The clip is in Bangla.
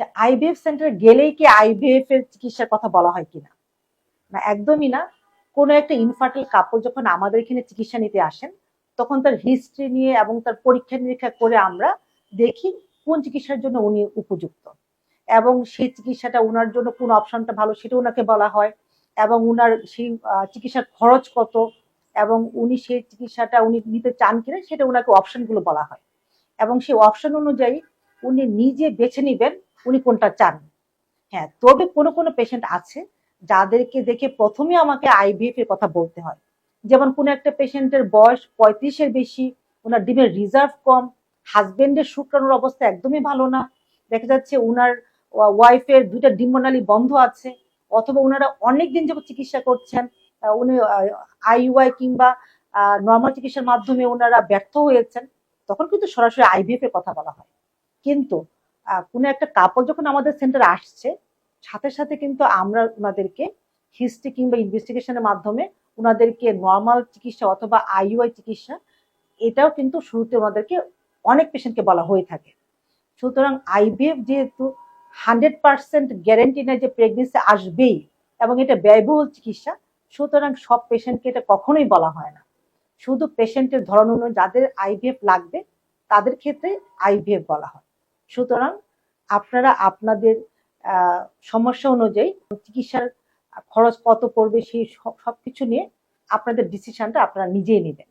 আচ্ছা আইভিএফ সেন্টারে গেলেই কি আইভিএফ এর চিকিৎসার কথা বলা হয় কিনা? না, একদমই না। কোনো একটা ইনফার্টাইল কাপল যখন আমাদের এখানে চিকিৎসা নিতে আসেন, তখন তার হিস্ট্রি নিয়ে এবং তার পরীক্ষা নিরীক্ষা করে আমরা দেখি কোন চিকিৎসার জন্য উনি উপযুক্ত। এবং সেই চিকিৎসাটা ওনার জন্য কোন অপশনটা ভালো সেটা ওনাকে বলা হয়। এবং উনার সেই চিকিৎসার খরচ কত? এবং উনি সেই চিকিৎসাটা উনি নিতে চান কিনা সেটা ওনাকে অপশনগুলো বলা হয়। এবং সেই অপশন অনুযায়ী উনি নিজে বেছে নেবেন উনি কোনটা চান? হ্যাঁ তবে কোনো কোনো পেশেন্ট আছে যাদেরকে দেখে প্রথমে আমাকে আইভিএফ এর কথা বলতে হয়। যেমন কোনো একটা পেশেন্টের বয়স পঁয়ত্রিশের বেশি, ওনার ডিমের রিজার্ভ কম হাজবেন্ডের শুক্রাণুর অবস্থা একদমই ভালো না। দেখা যাচ্ছে উনার ওয়াইফের দুইটা ডিম্বনালী বন্ধ আছে, অথবা ওনারা অনেক দিন যাবত চিকিৎসা করছেন উনি আইইউআই কিংবা নর্মাল চিকিৎসার মাধ্যমে ওনারা ব্যর্থ হয়েছেন, তখন কিন্তু সরাসরি আইভিএফ এর কথা বলা হয়। কিন্তু কোনো একটা কাপড় যখন আমাদের সেন্টারে আসছে, সাথে সাথে কিন্তু আমরা ওনাদেরকে হিস্ট্রি কিংবা ইনভেস্টিগেশনের মাধ্যমে ওনাদেরকে নর্মাল চিকিৎসা অথবা আইইউআই চিকিৎসা, এটাও কিন্তু শুরুতে ওনাদেরকে অনেক পেশেন্টকে বলা হয়ে থাকে। সুতরাং আইভিএফ যেহেতু হান্ড্রেড পার্সেন্ট গ্যারেন্টি নেয় যে প্রেগনেন্সি আসবেই এবং এটা ব্যয়বহুল চিকিৎসা, সুতরাং সব পেশেন্টকে এটা কখনোই বলা হয় না। শুধু পেশেন্টের ধরন অনুযায়ী যাদের আইভিএফ লাগবে, তাদের ক্ষেত্রে আইভিএফ বলা হয়। সুতরাং আপনারা আপনাদের সমস্যা অনুযায়ী চিকিৎসার খরচ কত পড়বে সেই সব- সবকিছু নিয়ে আপনাদের ডিসিশনটা আপনারা নিজেই নেবেন।